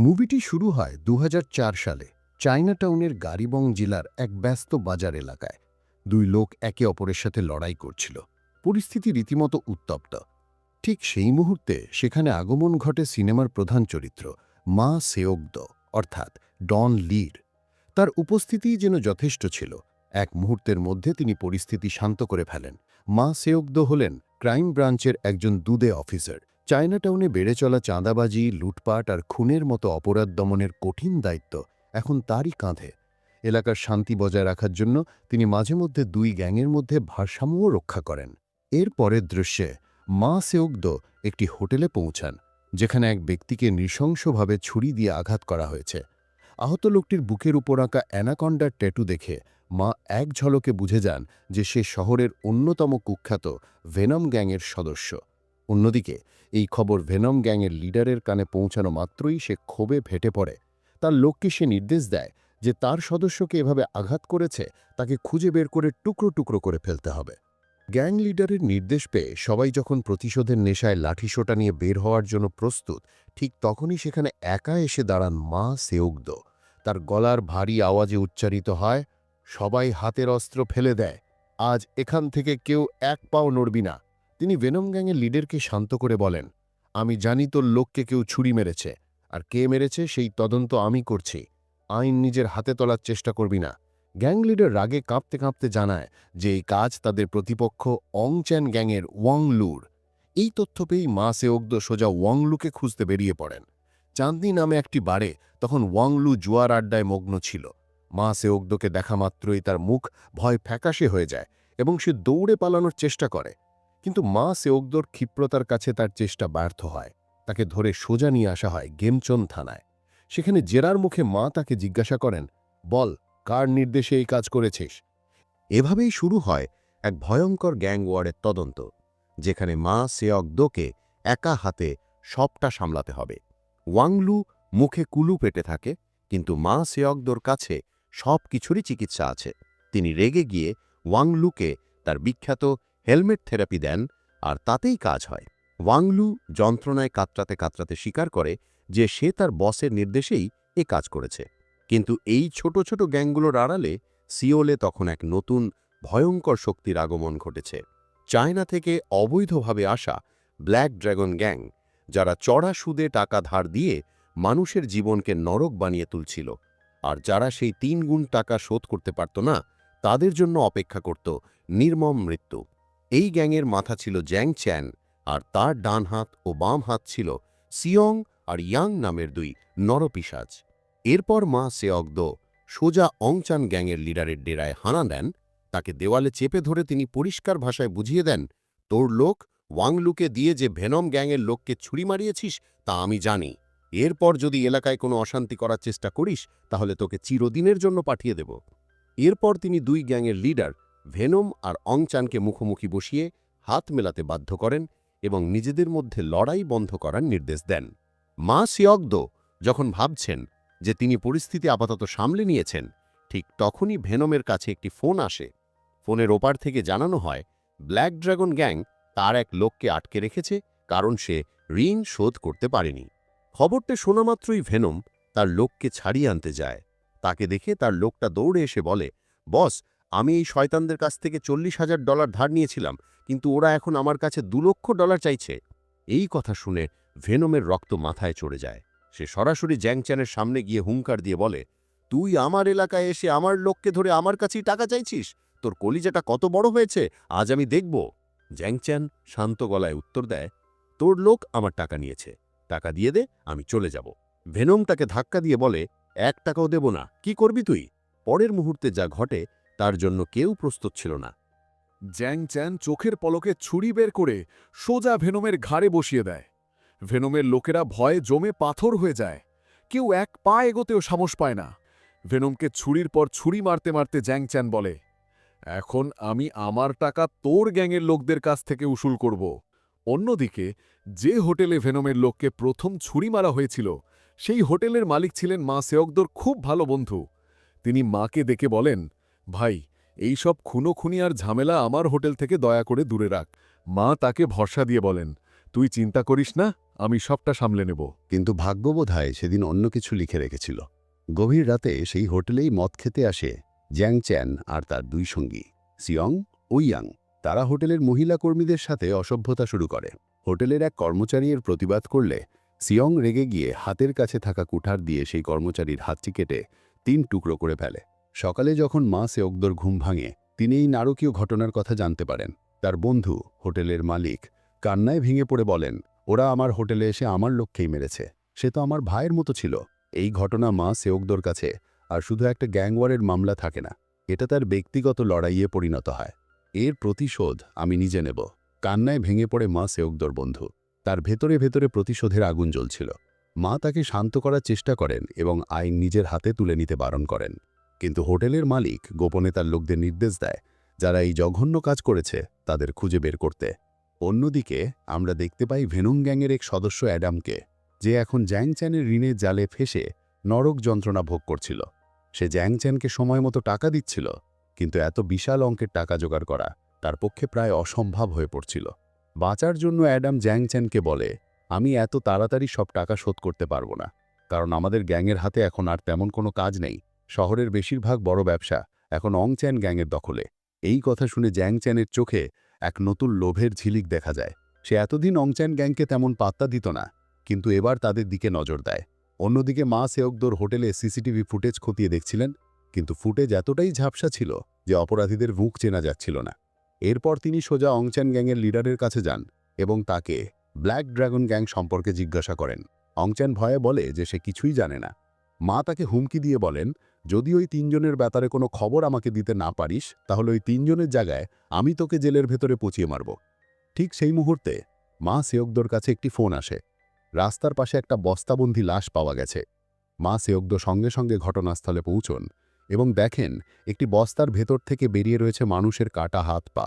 মুভিটি শুরু হয় দু হাজার চার সালে চায়নাটাউনের গারিবং জেলার এক ব্যস্ত বাজার এলাকায়। দুই লোক একে অপরের সাথে লড়াই করছিল। পরিস্থিতি রীতিমতো উত্তপ্ত। ঠিক সেই মুহূর্তে সেখানে আগমন ঘটে সিনেমার প্রধান চরিত্র, মা সেওগদ, অর্থাৎ ডন লির। তার উপস্থিতিই যেন যথেষ্ট ছিল। এক মুহূর্তের মধ্যে তিনি পরিস্থিতি শান্ত করে ফেলেন। মা সেওগদ হলেন ক্রাইম ব্রাঞ্চের একজন দুদে অফিসার। চায়নাটাউনে বেড়ে চলা চাঁদাবাজি, লুটপাট আর খুনের মতো অপরাধ দমনের কঠিন দায়িত্ব এখন তারই কাঁধে। এলাকার শান্তি বজায় রাখার জন্য তিনি মাঝে মধ্যে দুই গ্যাংয়ের মধ্যে ভারসাম্যও রক্ষা করেন। এর পরের দৃশ্যে মা সেওগদ একটি হোটেলে পৌঁছান, যেখানে এক ব্যক্তিকে নৃশংসভাবে ছুরি দিয়ে আঘাত করা হয়েছে। আহত লোকটির বুকের উপর আঁকা অ্যানাকন্ডার ট্যাটু দেখে মা এক ঝলকে বুঝে যান যে সে শহরের অন্যতম কুখ্যাত ভেনম গ্যাংয়ের সদস্য। অন্যদিকে, এই খবর ভেনম গ্যাংয়ের লিডারের কানে পৌঁছানো মাত্রই সে ক্ষোভে ফেটে পড়ে। তার লোককে সে নির্দেশ দেয় যে তার সদস্যকে এভাবে আঘাত করেছে, তাকে খুঁজে বের করে টুকরো টুকরো করে ফেলতে হবে। গ্যাং লিডারের নির্দেশ পেয়ে সবাই যখন প্রতিশোধের নেশায় লাঠিসোটা নিয়ে বের হওয়ার জন্য প্রস্তুত, ঠিক তখনই সেখানে একা এসে দাঁড়ান মা সেউগদ। তার গলার ভারী আওয়াজে উচ্চারিত হয়, সবাই হাতের অস্ত্র ফেলে দেয়, আজ এখান থেকে কেউ এক পাও নড়বি না। তিনি ভেনম গ্যাংয়ের লিডারকে শান্ত করে বলেন, আমি জানি তোর লোককে কেউ ছুরি মেরেছে, আর কে মেরেছে সেই তদন্ত আমি করছি। আইন নিজের হাতে তোলার চেষ্টা করবি না। গ্যাং লিডার রাগে কাঁপতে কাঁপতে জানায় যে এই কাজ তাদের প্রতিপক্ষ অংচ্যান গ্যাংয়ের ওয়াংলুর এই তথ্য পেয়েই মা সেওগদ সোজা ওয়াংলুকে খুঁজতে বেরিয়ে পড়েন। চাঁদনি নামে একটি বারে তখন ওয়াংলু জুয়ার আড্ডায় মগ্ন ছিল। মা সেওগদকে দেখা মাত্রই তার মুখ ভয় ফ্যাকাশে হয়ে যায় এবং সে দৌড়ে পালানোর চেষ্টা করে। কিন্তু মা সেওগদর ক্ষিপ্রতার কাছে তার চেষ্টা ব্যর্থ হয়। তাকে ধরে সোজা নিয়ে আসা হয় গেমচন থানায়। সেখানে জেরার মুখে মা তাকে জিজ্ঞাসা করেন, বল, কার নির্দেশে এই কাজ করেছিস? এভাবেই শুরু হয় এক ভয়ঙ্কর গ্যাং ওয়ারের তদন্ত, যেখানে মা সেয়গদোকে একা হাতে সবটা সামলাতে হবে। ওয়াংলু মুখে কুলু পেটে থাকে, কিন্তু মা সেয়গদোর কাছে সব কিছুরই চিকিৎসা আছে। তিনি রেগে গিয়ে ওয়াংলুকে তার বিখ্যাত হেলমেট থেরাপি দেন আর তাতেই কাজ হয়। ওয়াংলু যন্ত্রণায় কাতরাতে কাতরাতে স্বীকার করে যে সে তার বসের নির্দেশেই এ কাজ করেছে। কিন্তু এই ছোট ছোট গ্যাংগুলোর আড়ালে সিওলে তখন এক নতুন ভয়ঙ্কর শক্তির আগমন ঘটেছে। চায়না থেকে অবৈধভাবে আসা ব্ল্যাক ড্রাগন গ্যাং, যারা চড়া সুদে টাকা ধার দিয়ে মানুষের জীবনকে নরক বানিয়ে তুলছিল, আর যারা সেই তিন গুণ টাকা শোধ করতে পারত না, তাদের জন্য অপেক্ষা করত নির্মম মৃত্যু। এই গ্যাংয়ের মাথা ছিল জ্যাং চ্যান আর তার ডান হাত ও বাম হাত ছিল সিয়ং আর ইয়াং নামের দুই নরপিসাজ এরপর মা সেয়গদ সোজা অংচান গ্যাংয়ের লিডারের ডেরায় হানা দেন। তাকে দেওয়ালে চেপে ধরে তিনি পরিষ্কার ভাষায় বুঝিয়ে দেন, তোর লোক ওয়াংলুকে দিয়ে যে ভেনম গ্যাংয়ের লোককে ছুরি মারিয়েছিস তা আমি জানি। এরপর যদি এলাকায় কোনো অশান্তি করার চেষ্টা করিস, তাহলে তোকে চিরদিনের জন্য পাঠিয়ে দেব। এরপর তিনি দুই গ্যাংয়ের লিডার ভেনম আর অংচানকে মুখোমুখি বসিয়ে হাত মেলাতে বাধ্য করেন এবং নিজেদের মধ্যে লড়াই বন্ধ করার নির্দেশ দেন। মা সিয়গদ যখন ভাবছেন যে তিনি পরিস্থিতি আপাতত সামলে নিয়েছেন, ঠিক তখনই ভেনমের কাছে একটি ফোন আসে। ফোনের ওপার থেকে জানানো হয়, ব্ল্যাক ড্রাগন গ্যাং তার এক লোককে আটকে রেখেছে, কারণ সে ঋণ শোধ করতে পারেনি। খবরটা শোনা মাত্রই ভেনম তার লোককে ছাড়িয়ে আনতে যায়। তাকে দেখে তার লোকটা দৌড়ে এসে বলে, বস আমি এই শয়তানদের কাছ থেকে চল্লিশ হাজার ডলার ধার নিয়েছিলাম, কিন্তু ওরা এখন আমার কাছে দু লক্ষ ডলার চাইছে। এই কথা শুনে ভেনমের রক্ত মাথায় চড়ে যায়। সে সরাসরি জ্যাংচ্যানের সামনে গিয়ে হুঙ্কার দিয়ে বলে, তুই আমার এলাকায় এসে আমার লোককে ধরে আমার কাছেই টাকা চাইছিস? তোর কলিজাটা কত বড় হয়েছে? আজ আমি দেখব। জ্যাংচ্যান শান্ত গলায় উত্তর দেয়, তোর লোক আমার টাকা নিয়েছে। টাকা দিয়ে দে, আমি চলে যাব। ভেনম তাকে ধাক্কা দিয়ে বলে, এক টাকাও দেব না। কি করবি তুই? পরের মুহূর্তে যা ঘটে তার জন্য কেউ প্রস্তুত ছিল না। জ্যাং চ্যান চোখের পলকে ছুরি বের করে সোজা ভেনমের ঘাড়ে বসিয়ে দেয়। ভেনমের লোকেরা ভয়ে জমে পাথর হয়ে যায়। কেউ এক পা এগোতেও সাহস পায় না। ভেনমকে ছুরির পর ছুরি মারতে মারতে জ্যাং চ্যান বলে, এখন আমি আমার টাকা তোর গ্যাংয়ের লোকদের কাছ থেকে উসুল করব। অন্যদিকে, যে হোটেলে ভেনমের লোককে প্রথম ছুরি মারা হয়েছিল, সেই হোটেলের মালিক ছিলেন মা সেয়কদর খুব ভালো বন্ধু। তিনি মাকে ডেকে বলেন ভাই এই সব খুনো খুনি আর ঝামেলা আমার হোটেল থেকে দয়া করে দূরে রাখ। মা তাকে ভরসা দিয়ে বলেন, তুই চিন্তা করিস না, আমি সবটা সামলে নেব। কিন্তু ভাগ্যবোধায় সেদিন অন্য কিছু লিখে রেখেছিল। গভীর রাতে সেই হোটেলেই মদ খেতে আসে জ্যাং চ্যান আর তার দুই সঙ্গী, সিয়ং ও ইয়াং। তারা হোটেলের মহিলা কর্মীদের সাথে অসভ্যতা শুরু করে। হোটেলের এক কর্মচারী এর প্রতিবাদ করলে সিয়ং রেগে গিয়ে হাতের কাছে থাকা কুঠার দিয়ে সেই কর্মচারীর হাতটি কেটে তিন টুকরো করে ফেলে। সকালে যখন মা সেওকদর ঘুম ভাঙে তিনি এই নারকীয় ঘটনার কথা জানতে পারেন। তার বন্ধু, হোটেলের মালিক, কান্নায় ভেঙে পড়ে বলেন, ওরা আমার হোটেলে এসে আমার লক্ষ্যেই মেরেছে। সে তো আমার ভাইয়ের মতো ছিল। এই ঘটনা মা সেওকদর কাছে, আর শুধু একটা গ্যাংওয়ারের মামলা থাকে না। এটা তার ব্যক্তিগত লড়াইয়ে পরিণত হয়। এর প্রতিশোধ আমি নিজে নেব। কান্নায় ভেঙে পড়ে মা সেওকদর বন্ধু। তার ভেতরে ভেতরে প্রতিশোধের আগুন জ্বলছিল। মা তাকে শান্ত করার চেষ্টা করেন এবং আইন নিজের হাতে তুলে নিতে বারণ করেন। কিন্তু হোটেলের মালিক গোপনে তার লোকদের নির্দেশ দেয়, যারা এই জঘন্য কাজ করেছে তাদের খুঁজে বের করতে। অন্যদিকে, আমরা দেখতে পাই ভেনুং গ্যাংয়ের এক সদস্য অ্যাডামকে, যে এখন জ্যাংচ্যানের ঋণের জালে ফেসে নরক যন্ত্রণা ভোগ করছিল। সে জ্যাংচ্যানকে সময় মতো টাকা দিচ্ছিল, কিন্তু এত বিশাল অঙ্কের টাকা জোগাড় করা তার পক্ষে প্রায় অসম্ভব হয়ে পড়ছিল। বাঁচার জন্য অ্যাডাম জ্যাংচ্যানকে বলে, আমি এত তাড়াতাড়ি সব টাকা শোধ করতে পারব না, কারণ আমাদের গ্যাংয়ের হাতে এখন আর তেমন কোনো কাজ নেই। শহরের বেশিরভাগ বড় ব্যবসা এখন অংচ্যান গ্যাংয়ের দখলে। এই কথা শুনে জ্যাংচ্যানের চোখে এক নতুন লোভের ঝিলিক দেখা যায়। সে এতদিন অংচ্যান গ্যাংকে তেমন পাত্তা দিত না, কিন্তু এবার তাদের দিকে নজর দেয়। অন্যদিকে মা সেওকদোর হোটেলে সিসিটিভি ফুটেজ খতিয়ে দেখছিলেন, কিন্তু ফুটেজ এতটাই ঝাপসা ছিল যে অপরাধীদের মুখ চেনা যাচ্ছিল না। এরপর তিনি সোজা অংচ্যান গ্যাংয়ের লিডারের কাছে যান এবং তাকে ব্ল্যাক ড্রাগন গ্যাং সম্পর্কে জিজ্ঞাসা করেন। অংচ্যান ভয়ে বলে যে সে কিছুই জানে না। মা তাকে হুমকি দিয়ে বলেন যদি ওই তিনজনের ব্যাপারে কোনো খবর আমাকে দিতে না পারিস, তাহলে ওই তিনজনের জায়গায় আমি তোকে জেলের ভেতরে পচিয়ে মারব। ঠিক সেই মুহূর্তে মা সেয়কদোর কাছে একটি ফোন আসে। রাস্তার পাশে একটা বস্তাবন্ধী লাশ পাওয়া গেছে। মা সেয়কদো সঙ্গে সঙ্গে ঘটনাস্থলে পৌঁছন এবং দেখেন একটি বস্তার ভেতর থেকে বেরিয়ে রয়েছে মানুষের কাটা হাত পা।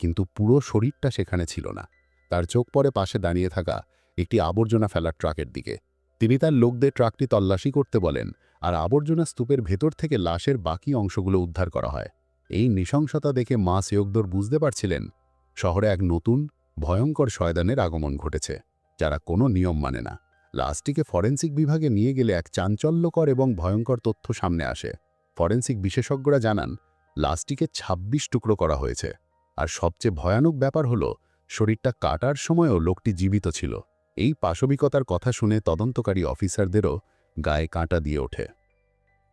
কিন্তু পুরো শরীরটা সেখানে ছিল না। তার চোখ পরে পাশে দাঁড়িয়ে থাকা একটি আবর্জনা ফেলার ট্রাকের দিকে। তিনি তার লোকদের ট্রাকটি তল্লাশি করতে বলেন আর আবর্জনা স্তূপের ভেতর থেকে লাশের বাকি অংশগুলো উদ্ধার করা হয়। এই নৃশংসতা দেখে মা সেয়কদর বুঝতে পারছিলেন, শহরে এক নতুন, ভয়ঙ্কর শয়দানের আগমন ঘটেছে, যারা কোনো নিয়ম মানে না। লাশটিকে ফরেন্সিক বিভাগে নিয়ে গেলে এক চাঞ্চল্যকর এবং ভয়ঙ্কর তথ্য সামনে আসে। ফরেন্সিক বিশেষজ্ঞরা জানান, লাশটিকে ২৬ টুকরো করা হয়েছে। আর সবচেয়ে ভয়ানক ব্যাপার হল, শরীরটা কাটার সময়ও লোকটি জীবিত ছিল। এই পাশবিকতার কথা শুনে তদন্তকারী অফিসারদেরও গায়ে কাঁটা দিয়ে ওঠে।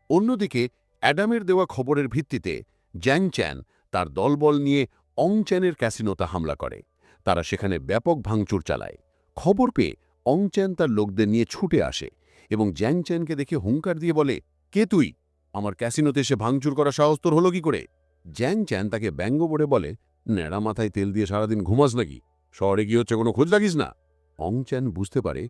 অন্যদিকে, অ্যাডামের দেওয়া খবরের ভিত্তিতে জ্যাং চ্যান তার দলবল নিয়ে অং চ্যানের ক্যাসিনোতে হামলা করে। তারা সেখানে ব্যাপক ভাঙচুর চালায়। খবর পেয়ে অং চ্যান তার লোকদের নিয়ে ছুটে আসে এবং জ্যাং চ্যানকে দেখে হুঙ্কার দিয়ে বলে, কে তুই? আমার ক্যাসিনোতে এসে ভাঙচুর করা সাহস তোর হলো কি করে? জ্যাং চ্যান তাকে ব্যঙ্গ বলে বলে, ন্যাড়া মাথায় তেল দিয়ে সারাদিন ঘুমাস নাকি? শহরে গিয়ে হচ্ছে কোনো খোঁজ লাগিস না? অং চ্যান বুঝতে পারে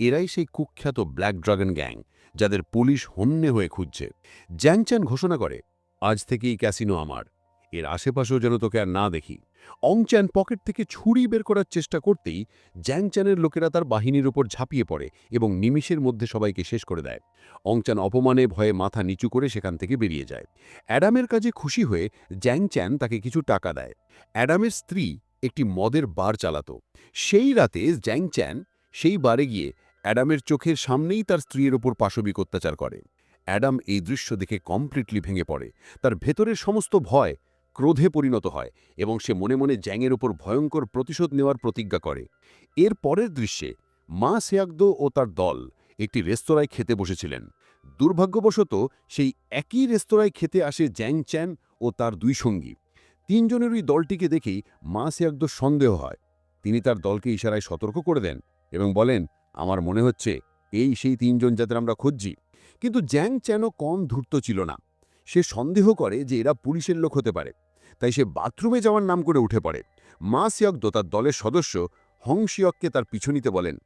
এরাই সেই কুখ্যাত ব্ল্যাক ড্রাগন গ্যাং, যাদের পুলিশ হন্যে হয়ে খুঁজছে। জ্যাংচ্যান ঘোষণা করে, আজ থেকেই ক্যাসিনো আমার। এর আশেপাশেও যেন তোকে আর না দেখি। অংচ্যান পকেট থেকে ছুরি বের করার চেষ্টা করতেই জ্যাংচ্যানের লোকেরা তার বাহিনীর উপর ঝাঁপিয়ে পড়ে এবং নিমিষের মধ্যে সবাইকে শেষ করে দেয়। অংচ্যান অপমানে ভয়ে মাথা নিচু করে সেখান থেকে বেরিয়ে যায়। অ্যাডামের কাজে খুশি হয়ে জ্যাংচ্যান তাকে কিছু টাকা দেয়। অ্যাডামের স্ত্রী একটি মদের বার চালাত। সেই রাতে জ্যাংচ্যান সেই বারে গিয়ে অ্যাডামের চোখের সামনেই তার স্ত্রীর ওপর পাশবিক অত্যাচার করে। অ্যাডাম এই দৃশ্য দেখে কমপ্লিটলি ভেঙে পড়ে। তার ভেতরের সমস্ত ভয় ক্রোধে পরিণত হয় এবং সে মনে মনে জ্যাংয়ের ওপর ভয়ঙ্কর প্রতিশোধ নেওয়ার প্রতিজ্ঞা করে। এর পরের দৃশ্যে মা সেয়াগদো ও তার দল একটি রেস্তোরাঁয় খেতে বসেছিলেন। দুর্ভাগ্যবশত সেই একই রেস্তোরাঁয় খেতে আসে জ্যাং চ্যান ও তার দুই সঙ্গী। তিনজনের ওই দলটিকে দেখেই মা সেয়াগদোর সন্দেহ হয়। তিনি তার দলকে ইশারায় সতর্ক করে দেন এবং বলেন আমার মনে হচ্ছে এই সেই তিনজন যাদের আমরা খুঁজছি। কিন্তু জ্যাং চ্যানও কম ধূর্ত ছিল না। সে সন্দেহ করে যে এরা পুলিশের লোক হতে পারে। তাই সে বাথরুমে যাওয়ার নাম করে উঠে পড়ে। মা সিয়কদো তার দলের সদস্য, হং শিয়ককে তার পিছু নিতে বলেন।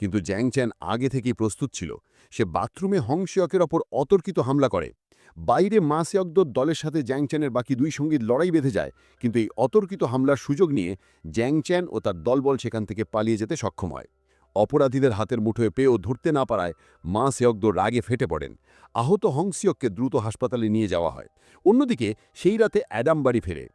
কিন্তু জ্যাং চ্যান আগে থেকেই প্রস্তুত ছিল। সে বাথরুমে হং শিয়কের ওপর অতর্কিত হামলা করে। বাইরে মা সিয়কদোর দলের সাথে জ্যাং চ্যানের বাকি দুই সংগীত লড়াই বেঁধে যায়। কিন্তু এই অতর্কিত হামলার সুযোগ নিয়ে জ্যাং চ্যান ও তার দলবল সেখান থেকে পালিয়ে যেতে সক্ষম হয়। অপরাধীদের হাতের মুঠোয় পেয়েও ধরতে না পারায় মা সেয়কদো রাগে ফেটে পড়েন। আহত হংসিয়ককে দ্রুত হাসপাতালে নিয়ে যাওয়া হয়। অন্যদিকে সেই রাতে অ্যাডাম বাড়ি ফেরে।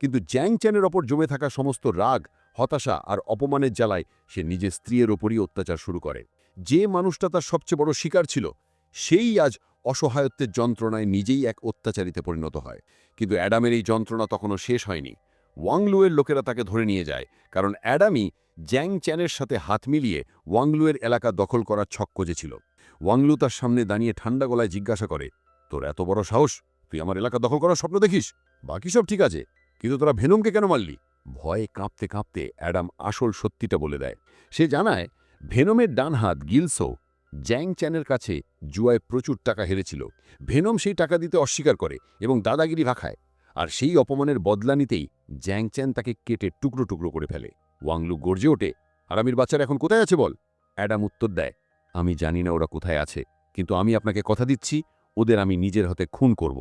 কিন্তু জ্যাং চ্যানের ওপর জমে থাকা সমস্ত রাগ, হতাশা আর অপমানের জ্বালায় সে নিজের স্ত্রীর ওপরই অত্যাচার শুরু করে। যে মানুষটা তার সবচেয়ে বড় শিকার ছিল, সেই আজ অসহায়ত্বের যন্ত্রণায় নিজেই এক অত্যাচারিতে পরিণত হয়। কিন্তু অ্যাডামের এই যন্ত্রণা তখনও শেষ হয়নি। ওয়াংলুয়ের লোকেরা তাকে ধরে নিয়ে যায়, কারণ অ্যাডামই জ্যাং চ্যানের সাথে হাত মিলিয়ে ওয়াংলুয়ের এলাকা দখল করার ছক কজেছিল ওয়াংলু তার সামনে দাঁড়িয়ে ঠান্ডা গলায় জিজ্ঞাসা করে, তোর এত বড় সাহস? তুই আমার এলাকা দখল করার স্বপ্ন দেখিস? বাকি সব ঠিক আছে, কিন্তু তোরা ভেনমকে কেন মারলি? ভয়ে কাঁপতে কাঁপতে অ্যাডাম আসল সত্যিটা বলে দেয়। সে জানায়, ভেনমের ডান হাত গিলসো জ্যাং চ্যানের কাছে জুয়ায় প্রচুর টাকা হেরেছিল। ভেনম সেই টাকা দিতে অস্বীকার করে এবং দাদাগিরি ভাখায় আর সেই অপমানের বদলা নিতেই জ্যাং চ্যান তাকে কেটে টুকরো টুকরো করে ফেলে। ওয়াংলু গর্জে ওঠে আরামির বাচ্চারা এখন কোথায় আছে বল? অ্যাডাম উত্তর দেয়, আমি জানি না ওরা কোথায় আছে, কিন্তু আমি আপনাকে কথা দিচ্ছি, ওদের আমি নিজের হাতে খুন করব।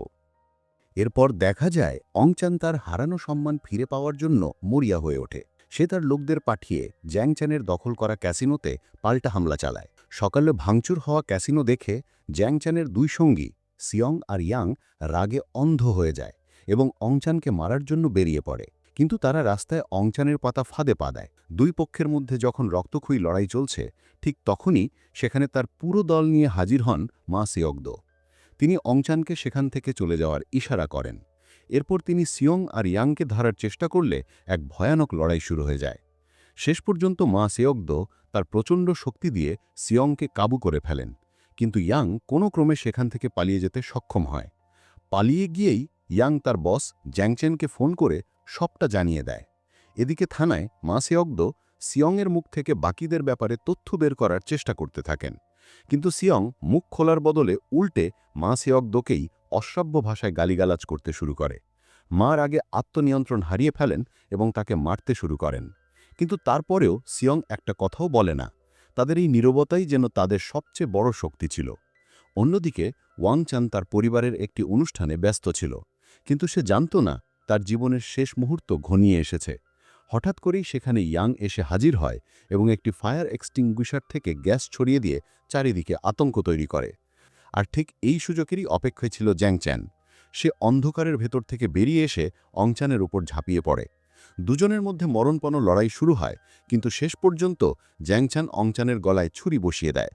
এরপর দেখা যায় অংচান তার হারানো সম্মান ফিরে পাওয়ার জন্য মরিয়া হয়ে ওঠে। সে তার লোকদের পাঠিয়ে জ্যাংচ্যানের দখল করা ক্যাসিনোতে পাল্টা হামলা চালায়। সকালে ভাঙচুর হওয়া ক্যাসিনো দেখে জ্যাংচ্যানের দুই সঙ্গী, সিয়ং আর ইয়াং, রাগে অন্ধ হয়ে যায়। এবং অংচানকে মারার জন্য বেরিয়ে পড়ে। কিন্তু তারা রাস্তায় অংচানের পাতা ফাঁদে পা দেয়। দুই পক্ষের মধ্যে যখন রক্তক্ষয়ী লড়াই চলছে, ঠিক তখনই সেখানে তার পুরো দল নিয়ে হাজির হন মা সিয়গদো। তিনি অংচানকে সেখান থেকে চলে যাওয়ার ইশারা করেন। এরপর তিনি সিয়ং আর ইয়াংকে ধরার চেষ্টা করলে এক ভয়ানক লড়াই শুরু হয়ে যায়। শেষ পর্যন্ত মা সেয়গদো তার প্রচণ্ড শক্তি দিয়ে সিয়ংকে কাবু করে ফেলেন। কিন্তু ইয়াং কোনো ক্রমে সেখান থেকে পালিয়ে যেতে সক্ষম হয়। পালিয়ে গিয়েই ইয়াং তার বস জ্যাংচেনকে ফোন করে সবটা জানিয়ে দেয়। এদিকে থানায় মা সেয়গদো সিয়ংয়ের মুখ থেকে বাকিদের ব্যাপারে তথ্য বের করার চেষ্টা করতে থাকেন। কিন্তু সিয়ং মুখ খোলার বদলে উল্টে মা সেয়গদোকেই অশ্রাব্য ভাষায় গালিগালাজ করতে শুরু করে। মার আগে আত্মনিয়ন্ত্রণ হারিয়ে ফেলেন এবং তাকে মারতে শুরু করেন। কিন্তু তারপরেও সিয়ং একটা কথাও বলে না। তাদের এই নীরবতাই যেন তাদের সবচেয়ে বড় শক্তি ছিল। অন্যদিকে ওয়াং চান তার পরিবারের একটি অনুষ্ঠানে ব্যস্ত ছিল। কিন্তু সে জানত না তার জীবনের শেষ মুহূর্ত ঘনিয়ে এসেছে। হঠাৎ করেই সেখানে ইয়াং এসে হাজির হয় এবং একটি ফায়ার এক্সটিংগুইশার থেকে গ্যাস ছড়িয়ে দিয়ে চারিদিকে আতঙ্ক তৈরি করে। আর ঠিক এই সুযোগেরই অপেক্ষায় ছিল জ্যাংচ্যান। সে অন্ধকারের ভেতর থেকে বেরিয়ে এসে অংচানের উপর ঝাঁপিয়ে পড়ে। দুজনের মধ্যে মরণপণ লড়াই শুরু হয়, কিন্তু শেষ পর্যন্ত জ্যাংচান অংচানের গলায় ছুরি বসিয়ে দেয়।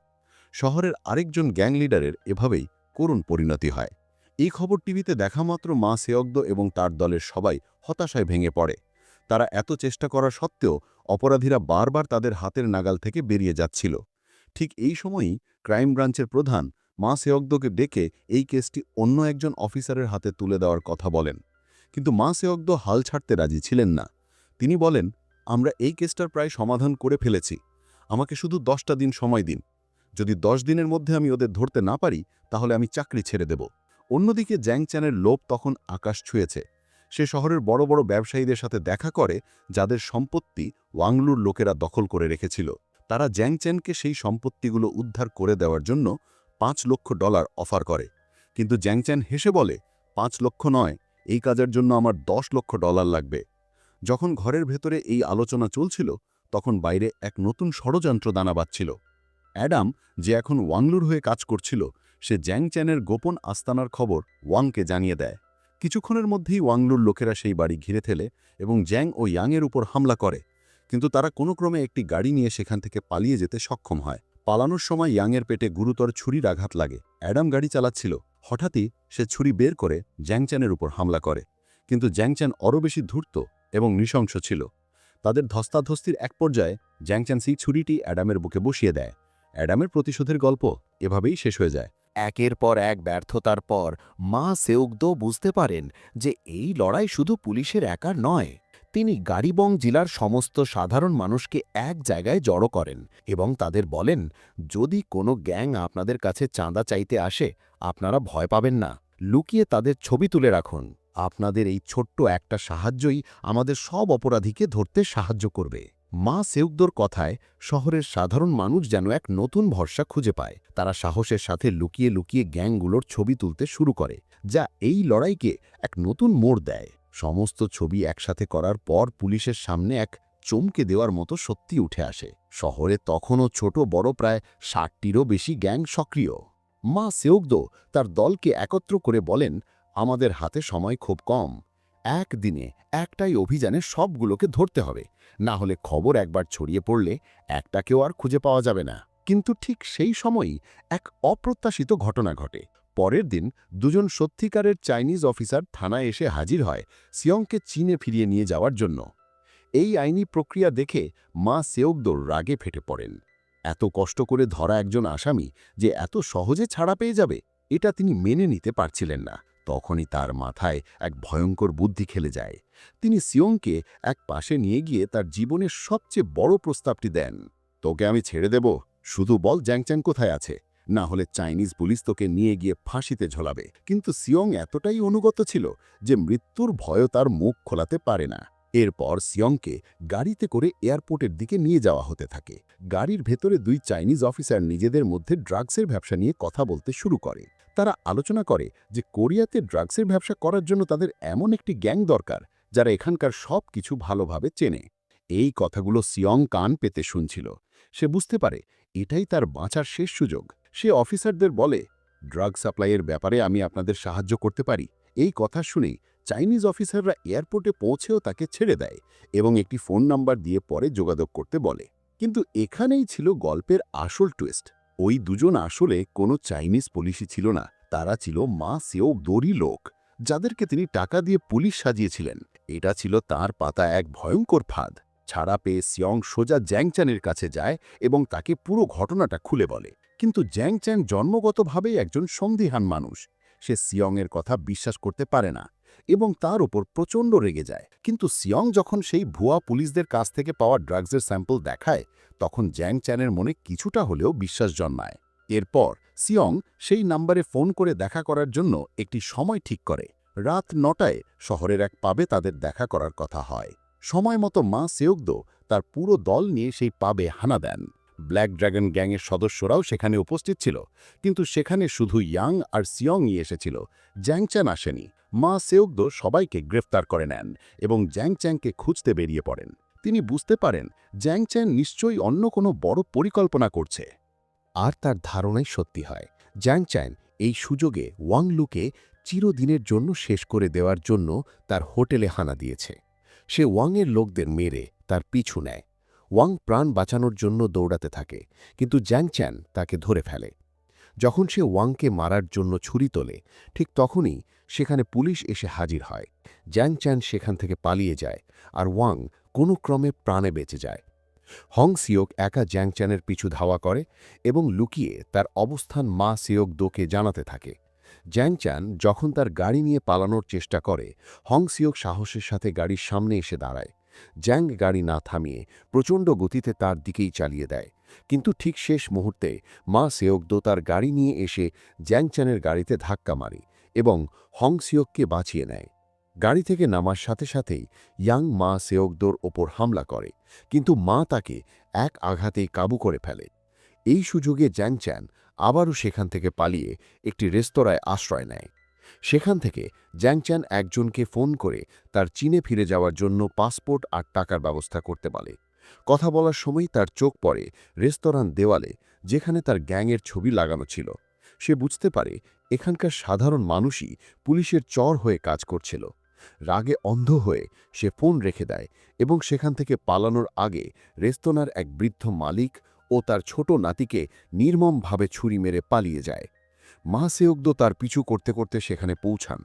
শহরের আরেকজন গ্যাং লিডারের এভাবেই করুণ পরিণতি হয়। এই খবর টিভিতে দেখা মাত্র মা সেয়গ্দ এবং তার দলের সবাই হতাশায় ভেঙে পড়ে। তারা এত চেষ্টা করা সত্ত্বেও অপরাধীরা বারবার তাদের হাতের নাগাল থেকে বেরিয়ে যাচ্ছিল। ঠিক এই সময়ই ক্রাইম ব্রাঞ্চের প্রধান মা সেয়গ্দকে ডেকে এই কেসটি অন্য একজন অফিসারের হাতে তুলে দেওয়ার কথা বলেন। কিন্তু মা সেয়গ্দ হাল ছাড়তে রাজি ছিলেন না। তিনি বলেন, আমরা এই কেসটার প্রায় সমাধান করে ফেলেছি। আমাকে শুধু দশটা দিন সময় দিন। যদি দশ দিনের মধ্যে আমি ওদের ধরতে না পারি, তাহলে আমি চাকরি ছেড়ে দেব। অন্যদিকে জ্যাংচ্যানের লোভ তখন আকাশ ছুঁয়েছে। সে শহরের বড় বড় ব্যবসায়ীদের সাথে দেখা করে, যাদের সম্পত্তি ওয়াংলুর লোকেরা দখল করে রেখেছিল। তারা জ্যাংচ্যানকে সেই সম্পত্তিগুলো উদ্ধার করে দেওয়ার জন্য পাঁচ লক্ষ ডলার অফার করে। কিন্তু জ্যাংচ্যান হেসে বলে, পাঁচ লক্ষ নয়, এই কাজের জন্য আমার দশ লক্ষ ডলার লাগবে। যখন ঘরের ভেতরে এই আলোচনা চলছিল, তখন বাইরে এক নতুন ষড়যন্ত্র দানা বাঁধছিল অ্যাডাম, যে এখন ওয়াংলুর হয়ে কাজ করছিল সে জ্যাং চ্যানের গোপন আস্তানার খবর ওয়াংকে জানিয়ে দেয়। কিছুক্ষণের মধ্যেই ওয়াংলুর লোকেরা সেই বাড়ি ঘিরে ফেলে এবং জ্যাং ও ইয়াংয়ের উপর হামলা করে। কিন্তু তারা কোনো ক্রমে একটি গাড়ি নিয়ে সেখান থেকে পালিয়ে যেতে সক্ষম হয়। পালানোর সময় ইয়াংয়ের পেটে গুরুতর ছুরির আঘাত লাগে। অ্যাডাম গাড়ি চালাচ্ছিল। হঠাৎই সে ছুরি বের করে জ্যাংচ্যানের উপর হামলা করে। কিন্তু জ্যাংচ্যান আরও বেশি ধূর্ত এবং নৃশংস ছিল। তাদের ধস্তাধস্তির এক পর্যায়ে জ্যাংচ্যান সেই ছুরিটি অ্যাডামের বুকে বসিয়ে দেয়। অ্যাডামের প্রতিশোধের গল্প এভাবেই শেষ হয়ে যায়। একের পর এক ব্যর্থতার পর মা সেউগদো বুঝতে পারেন যে এই লড়াই শুধু পুলিশের একার নয়, তিনি গাড়িবং জেলার সমস্ত সাধারণ মানুষকে এক জায়গায় জড়ো করেন এবং তাদের বলেন, যদি কোনো গ্যাং আপনাদের কাছে চাঁদা চাইতে আসে, আপনারা ভয় পাবেন না। লুকিয়ে তাদের ছবি তুলে রাখুন। আপনাদের এই ছোট্ট একটা সাহায্যই আমাদের সব অপরাধীকে ধরতে সাহায্য করবে। মা সেউকদোর কথায় শহরের সাধারণ মানুষ যেন এক নতুন ভরসা খুঁজে পায়। তারা সাহসের সাথে লুকিয়ে লুকিয়ে গ্যাংগুলোর ছবি তুলতে শুরু করে, যা এই লড়াইকে এক নতুন মোড় দেয়। সমস্ত ছবি একসাথে করার পর পুলিশের সামনে এক চমকে দেওয়ার মতো সত্যি উঠে আসে। শহরে তখনও ছোট বড় প্রায় ষাটটিরও বেশি গ্যাং সক্রিয়। মা সেউকদো তার দলকে একত্র করে বলেন, আমাদের হাতে সময় খুব কম। একদিনে একটাই অভিযানে সবগুলোকে ধরতে হবে। না হলে খবর একবার ছড়িয়ে পড়লে একটাকেও আর খুঁজে পাওয়া যাবে না। কিন্তু ঠিক সেই সময়ই এক অপ্রত্যাশিত ঘটনা ঘটে। পরের দিন দুজন সত্যিকারের চাইনিজ অফিসার থানায় এসে হাজির হয় সিয়ংকে চীনে ফিরিয়ে নিয়ে যাওয়ার জন্য। এই আইনি প্রক্রিয়া দেখে মা সেওকদোর রাগে ফেটে পড়েন। এত কষ্ট করে ধরা একজন আসামি যে এত সহজে ছাড়া পেয়ে যাবে, এটা তিনি মেনে নিতে পারছিলেন না। তখনই তার মাথায় এক ভয়ঙ্কর বুদ্ধি খেলে যায়। তিনি সিয়ংকে এক পাশে নিয়ে গিয়ে তার জীবনের সবচেয়ে বড় প্রস্তাবটি দেন। তোকে আমি ছেড়ে দেব, শুধু বল জ্যাংচ্যাং কোথায় আছে। না হলে চাইনিজ পুলিশ তোকে নিয়ে গিয়ে ফাঁসিতে ঝোলাবে। কিন্তু সিয়ং এতটাই অনুগত ছিল যে মৃত্যুর ভয়ও তার মুখ খোলাতে পারে না। এরপর সিয়ংকে গাড়িতে করে এয়ারপোর্টের দিকে নিয়ে যাওয়া হতে থাকে। গাড়ির ভেতরে দুই চাইনিজ অফিসার নিজেদের মধ্যে ড্রাগসের ব্যবসা নিয়ে কথা বলতে শুরু করে। তারা আলোচনা করে যে কোরিয়াতে ড্রাগসের ব্যবসা করার জন্য তাদের এমন একটি গ্যাং দরকার যারা এখানকার সব কিছু ভালোভাবে চেনে। এই কথাগুলো সিয়ং কান পেতে শুনছিল। সে বুঝতে পারে, এটাই তার বাঁচার শেষ সুযোগ। সে অফিসারদের বলে, ড্রাগ সাপ্লাইয়ের ব্যাপারে আমি আপনাদের সাহায্য করতে পারি। এই কথা শুনেই চাইনিজ অফিসাররা এয়ারপোর্টে পৌঁছেও তাকে ছেড়ে দেয় এবং একটি ফোন নাম্বার দিয়ে পরে যোগাযোগ করতে বলে। কিন্তু এখানেই ছিল গল্পের আসল টুইস্ট। ওই দুজন আসলে কোনো চাইনিজ পুলিশই ছিল না। তারা ছিল মা সেও দড়ি লোক, যাদেরকে তিনি টাকা দিয়ে পুলিশ সাজিয়েছিলেন। এটা ছিল তার পাতা এক ভয়ঙ্কর ফাঁদ। ছাড়া পেয়ে সিয়ং সোজা জ্যাংচ্যানের কাছে যায় এবং তাকে পুরো ঘটনাটা খুলে বলে। কিন্তু জ্যাংচ্যাং জন্মগতভাবেই একজন সন্দিহান মানুষ। সে সিয়ংয়ের কথা বিশ্বাস করতে পারে না এবং তার ওপর প্রচণ্ড রেগে যায়। কিন্তু সিয়ং যখন সেই ভুয়া পুলিশদের কাছ থেকে পাওয়া ড্রাগসের স্যাম্পল দেখায়, তখন জ্যাং চ্যানের মনে কিছুটা হলেও বিশ্বাস জন্মায়। এরপর সিয়ং সেই নাম্বারে ফোন করে দেখা করার জন্য একটি সময় ঠিক করে। রাত নটায় শহরের এক পাবে তাদের দেখা করার কথা হয়। সময় মতো মা সেওকদো তার পুরো দল নিয়ে সেই পাবে হানা দেন। ব্ল্যাক ড্রাগন গ্যাংয়ের সদস্যরাও সেখানে উপস্থিত ছিল। কিন্তু সেখানে শুধু ইয়াং আর সিয়ংই এসেছিল। জ্যাংচ্যান আসেনি। মা সেওকদো সবাইকে গ্রেফতার করে নেন এবং জ্যাংচ্যাংকে খুঁজতে বেরিয়ে পড়েন। তিনি বুঝতে পারেন জ্যাংচ্যান নিশ্চয়ই অন্য কোনো বড় পরিকল্পনা করছে। আর তার ধারণাই সত্যি হয় জ্যাংচ্যান এই সুযোগে ওয়াংলুকে চিরদিনের জন্য শেষ করে দেওয়ার জন্য তার হোটেলে হানা দিয়েছে। সে ওয়াংয়ের লোকদের মেরে তার পিছু নেয়। ওয়াং প্রাণ বাঁচানোর জন্য দৌড়াতে থাকে, কিন্তু জ্যাংচ্যান তাকে ধরে ফেলে। যখন সে ওয়াংকে মারার জন্য ছুরি তোলে, ঠিক তখনই সেখানে পুলিশ এসে হাজির হয়। জ্যাংচ্যান সেখান থেকে পালিয়ে যায় আর ওয়াং কোনো ক্রমে প্রাণে বেঁচে যায়। হং সিওক একা জ্যাংচ্যানের পিছু ধাওয়া করে এবং লুকিয়ে তার অবস্থান মা সিওক দোকে জানাতে থাকে। জ্যাংচ্যান যখন তার গাড়ি নিয়ে পালানোর চেষ্টা করে, হং সিওক সাহসের সাথে গাড়ির সামনে এসে দাঁড়ায়। জ্যাং গাড়ি না থামিয়ে প্রচণ্ড গতিতে তার দিকেই চালিয়ে দেয়। কিন্তু ঠিক শেষ মুহূর্তে মা সেওকদো তার গাড়ি নিয়ে এসে জ্যাংচ্যানের গাড়িতে ধাক্কা মারে এবং হং হংসিওককে বাঁচিয়ে নেয়। গাড়ি থেকে নামার সাথে সাথেই ইয়াং মা সেওকদোর ওপর হামলা করে, কিন্তু মা তাকে এক আঘাতেই কাবু করে ফেলে। এই সুযোগে জ্যাংচ্যান আবারও সেখান থেকে পালিয়ে একটি রেস্তোরাঁয় আশ্রয় নেয়। সেখান থেকে জ্যাংচ্যান একজনকে ফোন করে তার চীনে ফিরে যাওয়ার জন্য পাসপোর্ট আর টাকার ব্যবস্থা করতে বলে। কথা বলার সময় তার চোখ পড়ে রেস্তোরাঁ দেওয়ালে, যেখানে তার গ্যাংয়ের ছবি লাগানো ছিল। সে বুঝতে পারে এখানকার সাধারণ মানুষই পুলিশের চর হয়ে কাজ করছিল। রাগে অন্ধ হয়ে সে ফোন রেখে দেয় এবং সেখান থেকে পালানোর আগে রেস্তোরাঁর এক বৃদ্ধ মালিক ও তার ছোট নাতিকে নির্মমভাবে ছুরি মেরে পালিয়ে যায়। মা সেওগদো তার পিছু করতে করতে সেখানে পৌঁছান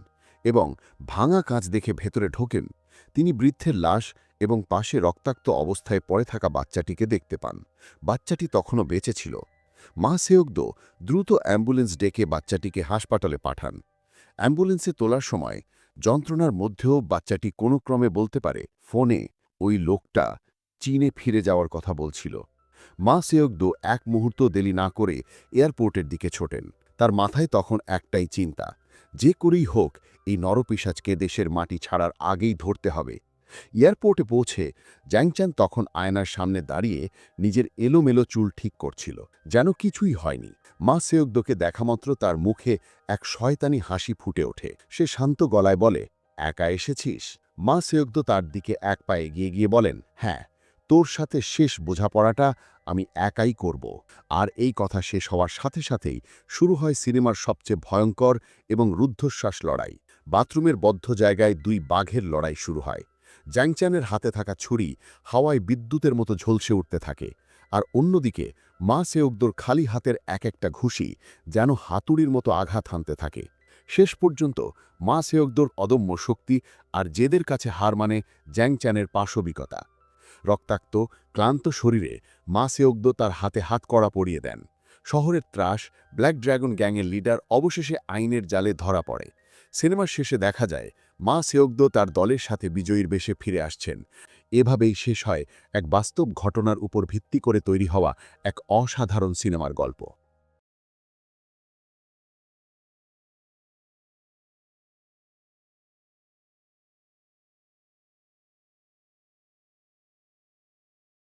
এবং ভাঙা কাঁচ দেখে ভেতরে ঢোকেন। তিনি বৃদ্ধের লাশ এবং পাশে রক্তাক্ত অবস্থায় পড়ে থাকা বাচ্চাটিকে দেখতে পান। বাচ্চাটি তখনও বেঁচে ছিল। মা সেওগদো দ্রুত অ্যাম্বুলেন্স ডেকে বাচ্চাটিকে হাসপাতালে পাঠান। অ্যাম্বুলেন্সে তোলার সময় যন্ত্রণার মধ্যেও বাচ্চাটি কোনো ক্রমে বলতে পারে, ফোনে ওই লোকটা চীনে ফিরে যাওয়ার কথা বলছিল। মা সেওগদো এক মুহূর্ত দেরি না করে এয়ারপোর্টের দিকে ছোটেন। তার মাথায় তখন একটাই চিন্তা, যে করেই হোক এই নরপিসাজকে দেশের মাটি ছাড়ার আগেই ধরতে হবে। এয়ারপোর্টে পৌঁছে জ্যাংচ্যান তখন আয়নার সামনে দাঁড়িয়ে নিজের এলোমেলো চুল ঠিক করছিল, যেন কিছুই হয়নি। মা সেয়কদোকে দেখামাত্র তার মুখে এক শয়তানি হাসি ফুটে ওঠে। সে শান্ত গলায় বলে, একা এসেছিস? মা সেয়কদো তার দিকে এক পায়ে এগিয়ে গিয়ে বলেন হ্যাঁ তোর সাথে শেষ বোঝাপড়াটা আমি একাই করব। আর এই কথা শেষ হওয়ার সাথে সাথেই শুরু হয় সিনেমার সবচেয়ে ভয়ঙ্কর এবং রুদ্ধশ্বাস লড়াই। বাথরুমের বদ্ধ জায়গায় দুই বাঘের লড়াই শুরু হয়। জ্যাংচ্যানের হাতে থাকা ছুরি হাওয়ায় বিদ্যুতের মতো ঝলসে উঠতে থাকে। আর অন্যদিকে, মা সেওকদোর খালি হাতের এক একটা ঘুষি যেন হাতুড়ির মতো আঘাত হানতে থাকে। শেষ পর্যন্ত মা সেওকদোর অদম্য শক্তি আর জেদের কাছে হার মানে জ্যাংচ্যানের পাশবিকতা। রক্তাক্ত, ক্লান্ত শরীরে মা সেওকদো তার হাতে হাত কড়া পরিয়ে দেন। শহরের ত্রাস, ব্ল্যাক ড্রাগন গ্যাংয়ের লিডার অবশেষে আইনের জালে ধরা পড়ে। সিনেমার শেষে দেখা যায়, মা সেওকদো তার দলের সাথে বিজয়ীর বেশে ফিরে আসছেন। এভাবেই শেষ হয় এক বাস্তব ঘটনার উপর ভিত্তি করে তৈরি হওয়া এক অসাধারণ সিনেমার গল্প।